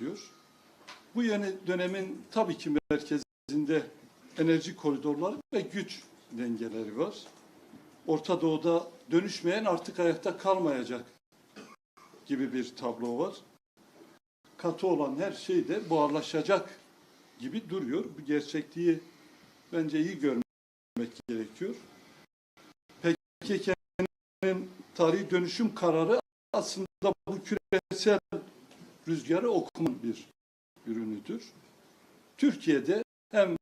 ediyor. Bu yeni dönemin tabii ki merkezinde enerji koridorları ve güç dengeleri var. Orta Doğu'da dönüşmeyen artık ayakta kalmayacak gibi bir tablo var. Katı olan her şey de buharlaşacak gibi duruyor. Bu gerçekliği bence iyi görmek gerekiyor. PKK'nın tarihi dönüşüm kararı aslında bu küresel rüzgarı okuman bir ürünüdür. Türkiye'de hem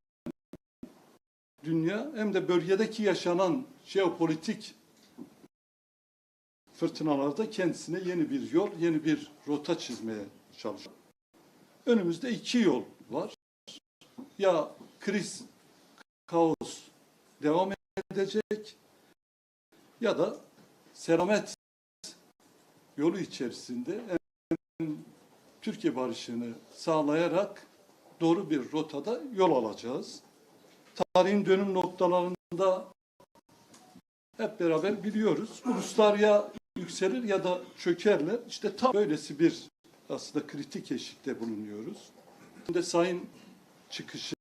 dünya hem de bölgedeki yaşanan jeopolitik fırtınalarda kendisine yeni bir yol, yeni bir rota çizmeye çalışıyor. Önümüzde iki yol var. Ya kriz, kaos devam edecek ya da selamet yolu içerisinde hem Türkiye barışını sağlayarak doğru bir rotada yol alacağız. Tarihin dönüm noktalarında hep beraber biliyoruz. Uluslar ya yükselir ya da çökerler. İşte tam böylesi bir aslında kritik eşikte bulunuyoruz. Şimdi Sayın çıkışı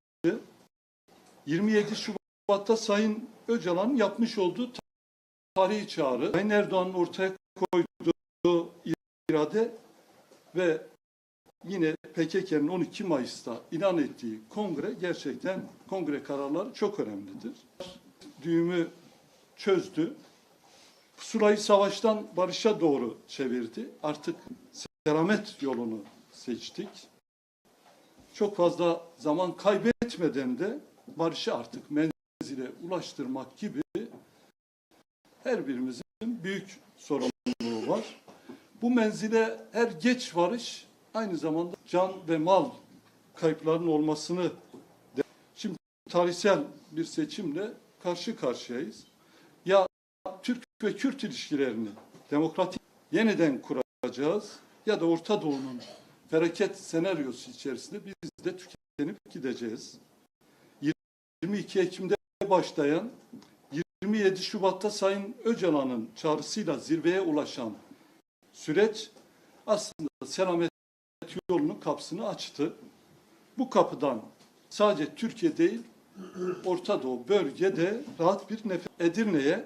27 Şubat'ta Sayın Öcalan'ın yapmış olduğu tarihi çağrı, Sayın Erdoğan'ın ortaya koyduğu irade ve yine PKK'nın 12 Mayıs'ta ilan ettiği kongre gerçekten kongre kararları çok önemlidir. Düğümü çözdü. Pusulayı savaştan barışa doğru çevirdi. Artık selamet yolunu seçtik. Çok fazla zaman kaybetmeden de barışı artık menzile ulaştırmak gibi her birimizin büyük sorumluluğu var. Bu menzile her geç varış aynı zamanda can ve mal kayıplarının olmasını de- şimdi tarihsel bir seçimle karşı karşıyayız. Ya Türk ve Kürt ilişkilerini demokratik yeniden kuracağız ya da Orta Doğu'nun felaket senaryosu içerisinde biz de tükenip gideceğiz. 22 Ekim'de başlayan 27 Şubat'ta Sayın Öcalan'ın çağrısıyla zirveye ulaşan süreç aslında selamet yolunun kapısını açtı. Bu kapıdan sadece Türkiye değil, Orta Doğu bölgede rahat bir nefes Edirne'ye,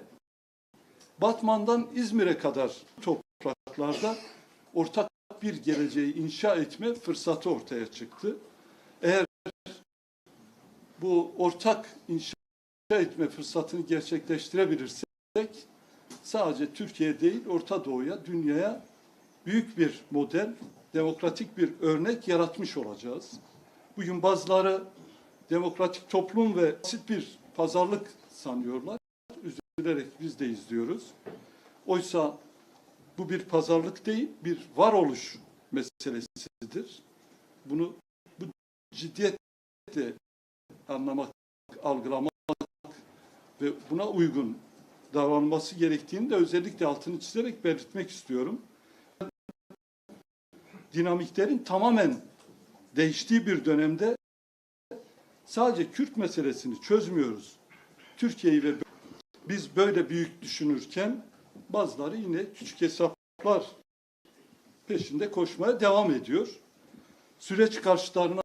Batman'dan İzmir'e kadar topraklarda ortak bir geleceği inşa etme fırsatı ortaya çıktı. Eğer bu ortak inşa etme fırsatını gerçekleştirebilirsek sadece Türkiye değil Orta Doğu'ya, dünyaya büyük bir model, demokratik bir örnek yaratmış olacağız. Bugün bazıları demokratik toplum ve basit bir pazarlık sanıyorlar. Üzülerek biz de izliyoruz. Oysa bu bir pazarlık değil, bir varoluş meselesidir. Bunu bu ciddiyetle anlamak, algılamak ve buna uygun davranması gerektiğini de özellikle altını çizerek belirtmek istiyorum. Dinamiklerin tamamen değiştiği bir dönemde sadece Kürt meselesini çözmüyoruz. Türkiye'yi ve biz böyle büyük düşünürken bazıları yine küçük hesaplar peşinde koşmaya devam ediyor. Süreç karşılarına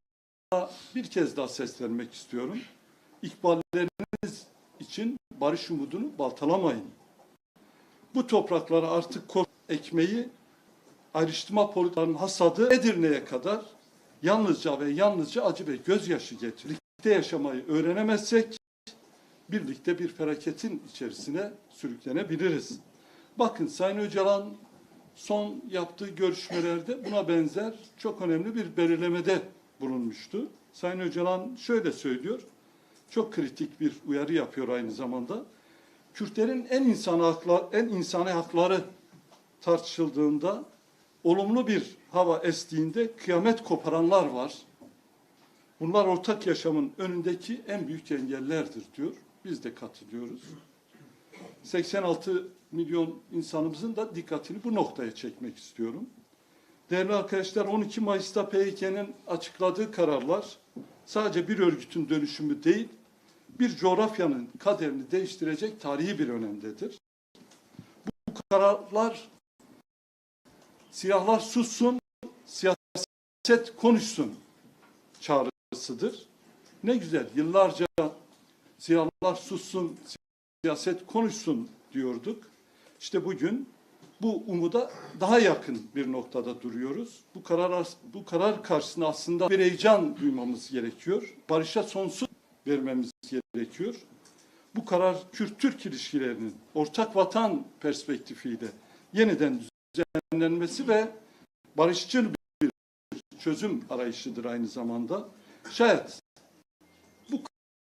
bir kez daha seslenmek istiyorum. İkballeriniz için barış umudunu baltalamayın. Bu topraklara artık ekmeği ayrıştırma politikalarının hasadı Edirne'ye kadar yalnızca ve yalnızca acı ve gözyaşı getirir. Birlikte yaşamayı öğrenemezsek birlikte bir felaketin içerisine sürüklenebiliriz. Bakın Sayın Öcalan son yaptığı görüşmelerde buna benzer çok önemli bir belirlemede bulunmuştu. Sayın Öcalan şöyle söylüyor, çok kritik bir uyarı yapıyor aynı zamanda. Kürtlerin en insan haklar, en insani hakları tartışıldığında olumlu bir hava estiğinde kıyamet koparanlar var. Bunlar ortak yaşamın önündeki en büyük engellerdir diyor. Biz de katılıyoruz. 86 milyon insanımızın da dikkatini bu noktaya çekmek istiyorum. Değerli arkadaşlar 12 Mayıs'ta PYK'nin açıkladığı kararlar sadece bir örgütün dönüşümü değil, bir coğrafyanın kaderini değiştirecek tarihi bir önemdedir. Bu kararlar silahlar sussun, siyaset konuşsun çağrısıdır. Ne güzel yıllarca silahlar sussun, siyaset konuşsun diyorduk. İşte bugün bu umuda daha yakın bir noktada duruyoruz. Bu karar bu karar karşısında aslında bir heyecan duymamız gerekiyor. Barışa sonsuz vermemiz gerekiyor. Bu karar Kürt-Türk ilişkilerinin ortak vatan perspektifiyle yeniden düzenlenmesi ve barışçıl bir çözüm arayışıdır aynı zamanda. Şayet bu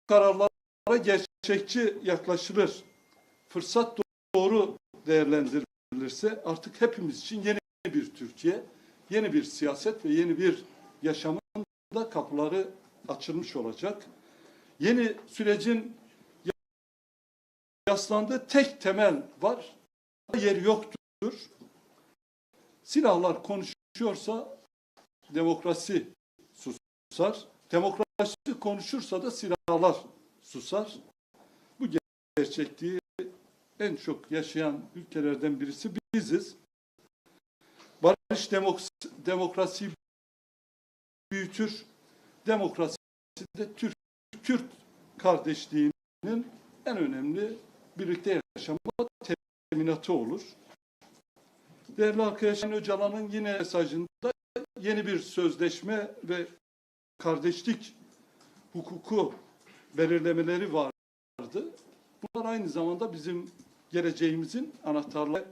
kararlara gerçekçi yaklaşılır, fırsat doğru değerlendirilirse artık hepimiz için yeni bir Türkiye, yeni bir siyaset ve yeni bir yaşamın da kapıları açılmış olacak. Yeni sürecin yaslandığı tek temel var, yeri yoktur. Silahlar konuşuyorsa demokrasi susar. Demokrasi konuşursa da silahlar susar. Bu gerçekliği en çok yaşayan ülkelerden birisi biziz. Barış demokrasi, demokrasi büyütür. Demokrasi de Türk Kürt kardeşliğinin en önemli birlikte yaşama teminatı olur. Değerli arkadaşlar Öcalan'ın yine mesajında yeni bir sözleşme ve kardeşlik hukuku belirlemeleri vardı. Bunlar aynı zamanda bizim geleceğimizin anahtarları.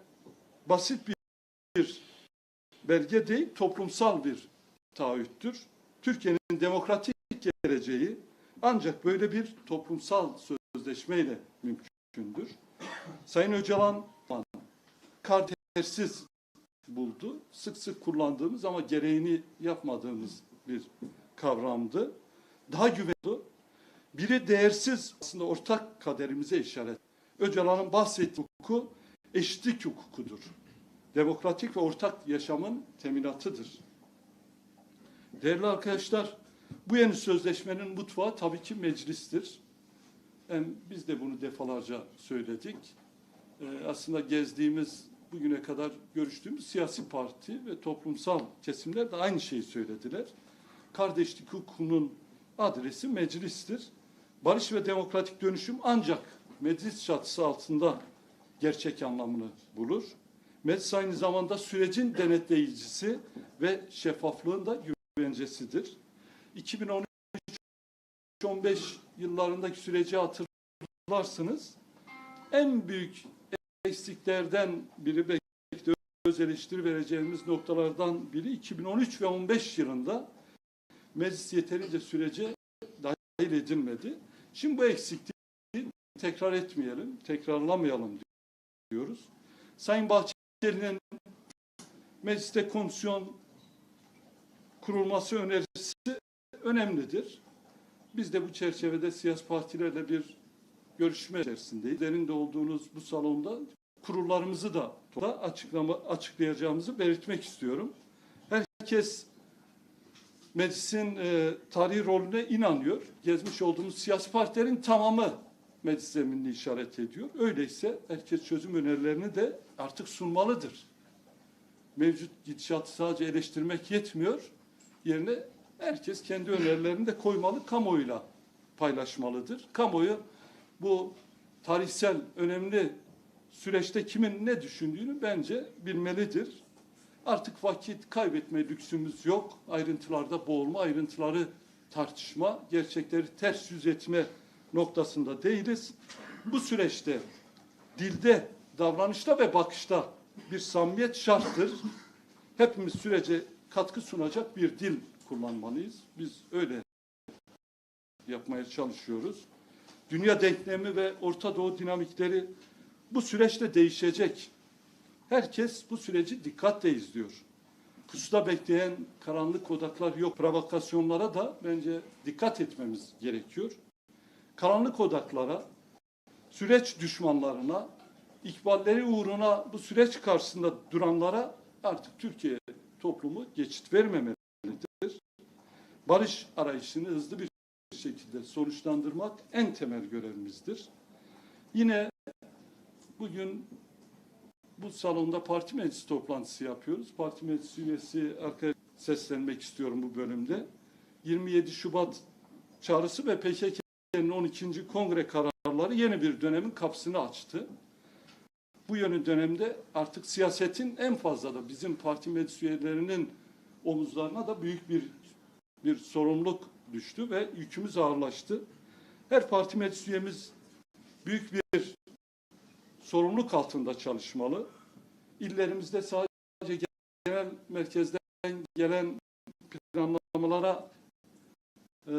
Basit bir, bir belge değil, toplumsal bir taahhüttür. Türkiye'nin demokratik geleceği ancak böyle bir toplumsal sözleşmeyle mümkündür. Sayın Öcalan kardeşsiz buldu. Sık sık kullandığımız ama gereğini yapmadığımız bir kavramdı. Daha güvenli. Biri değersiz aslında ortak kaderimize işaret. Öcalan'ın bahsettiği hukuku eşitlik hukukudur. Demokratik ve ortak yaşamın teminatıdır. Değerli arkadaşlar, bu yeni sözleşmenin mutfağı tabii ki meclistir. Yani biz de bunu defalarca söyledik. Ee, aslında gezdiğimiz, bugüne kadar görüştüğümüz siyasi parti ve toplumsal kesimler de aynı şeyi söylediler. Kardeşlik hukukunun adresi meclistir. Barış ve demokratik dönüşüm ancak meclis çatısı altında gerçek anlamını bulur. Meclis aynı zamanda sürecin denetleyicisi ve şeffaflığın da güvencesidir. 2013-15 yıllarındaki süreci hatırlarsınız. En büyük eksiklerden biri belki de öz eleştiri vereceğimiz noktalardan biri 2013 ve 15 yılında meclis yeterince sürece dahil edilmedi. Şimdi bu eksikliği tekrar etmeyelim, tekrarlamayalım diyoruz. Sayın Bahçeli'nin mecliste komisyon kurulması önerisi önemlidir. Biz de bu çerçevede siyasi partilerle bir görüşme içerisindeyiz. Derinde olduğunuz bu salonda kurullarımızı da açıklama, açıklayacağımızı belirtmek istiyorum. Herkes meclisin e, tarihi rolüne inanıyor. Gezmiş olduğumuz siyasi partilerin tamamı meclis zeminini işaret ediyor. Öyleyse herkes çözüm önerilerini de artık sunmalıdır. Mevcut gidişatı sadece eleştirmek yetmiyor. Yerine herkes kendi önerilerini de koymalı, kamuoyuyla paylaşmalıdır. Kamuoyu bu tarihsel önemli süreçte kimin ne düşündüğünü bence bilmelidir. Artık vakit kaybetme lüksümüz yok. Ayrıntılarda boğulma, ayrıntıları tartışma, gerçekleri ters yüz etme noktasında değiliz. Bu süreçte dilde, davranışta ve bakışta bir samimiyet şarttır. Hepimiz sürece katkı sunacak bir dil kullanmalıyız. Biz öyle yapmaya çalışıyoruz. Dünya denklemi ve Orta Doğu dinamikleri bu süreçte değişecek. Herkes bu süreci dikkatle izliyor. Pusuda bekleyen karanlık odaklar yok. Provokasyonlara da bence dikkat etmemiz gerekiyor. Karanlık odaklara, süreç düşmanlarına, ikballeri uğruna bu süreç karşısında duranlara artık Türkiye toplumu geçit vermemelidir. Barış arayışını hızlı bir şekilde sonuçlandırmak en temel görevimizdir. Yine bugün bu salonda parti meclisi toplantısı yapıyoruz. Parti meclisi üyesi arkadaş seslenmek istiyorum bu bölümde. 27 Şubat çağrısı ve PKK'nın 12. kongre kararları yeni bir dönemin kapısını açtı. Bu yönü dönemde artık siyasetin en fazla da bizim parti meclis üyelerinin omuzlarına da büyük bir bir sorumluluk düştü ve yükümüz ağırlaştı. Her parti meclis üyemiz büyük bir sorumluluk altında çalışmalı. İllerimizde sadece genel merkezden gelen planlamalara e,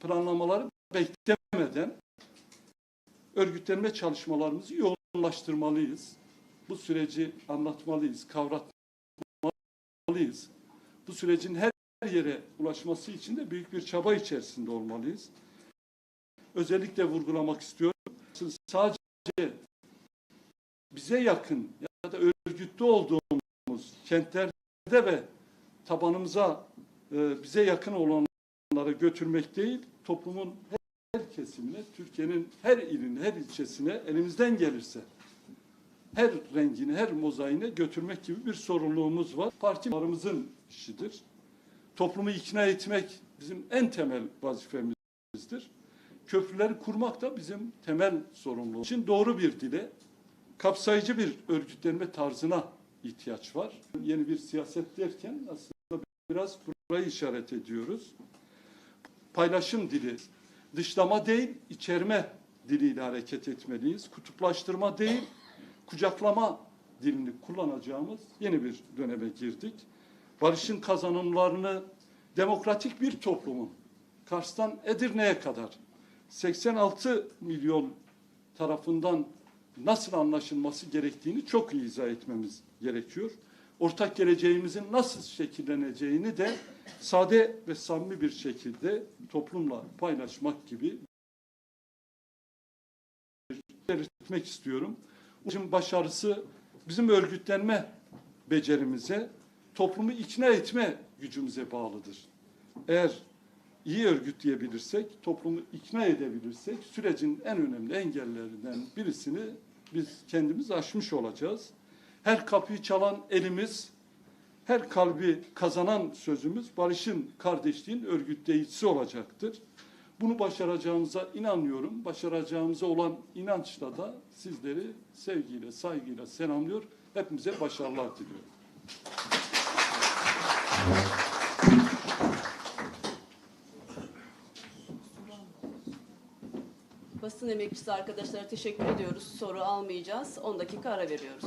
planlamaları beklemeden örgütlenme çalışmalarımızı yoğunlaştırmalıyız. Bu süreci anlatmalıyız, kavratmalıyız. Bu sürecin her yere ulaşması için de büyük bir çaba içerisinde olmalıyız. Özellikle vurgulamak istiyorum. Sadece bize yakın ya da örgütlü olduğumuz kentlerde ve tabanımıza e, bize yakın olanları götürmek değil, toplumun her kesimine, Türkiye'nin her iline, her ilçesine elimizden gelirse her rengini, her mozaiğine götürmek gibi bir sorumluluğumuz var. Partilerimizin işidir. Toplumu ikna etmek bizim en temel vazifemizdir. Köprüleri kurmak da bizim temel sorumluluğumuz. için doğru bir dile, kapsayıcı bir örgütlenme tarzına ihtiyaç var. Yeni bir siyaset derken aslında biraz burayı işaret ediyoruz. Paylaşım dili, dışlama değil, içerme diliyle hareket etmeliyiz. Kutuplaştırma değil, kucaklama dilini kullanacağımız yeni bir döneme girdik. Barışın kazanımlarını demokratik bir toplumun Kars'tan Edirne'ye kadar 86 milyon tarafından nasıl anlaşılması gerektiğini çok iyi izah etmemiz gerekiyor. Ortak geleceğimizin nasıl şekilleneceğini de sade ve samimi bir şekilde toplumla paylaşmak gibi belirtmek istiyorum. Bizim başarısı bizim örgütlenme becerimize, toplumu ikna etme gücümüze bağlıdır. Eğer iyi örgütleyebilirsek, toplumu ikna edebilirsek sürecin en önemli engellerinden birisini biz kendimiz aşmış olacağız. Her kapıyı çalan elimiz, her kalbi kazanan sözümüz barışın, kardeşliğin örgütleyicisi olacaktır. Bunu başaracağımıza inanıyorum. Başaracağımıza olan inançla da sizleri sevgiyle, saygıyla selamlıyor. Hepimize başarılar diliyorum. Basın emekçisi arkadaşlara teşekkür ediyoruz. Soru almayacağız. 10 dakika ara veriyoruz.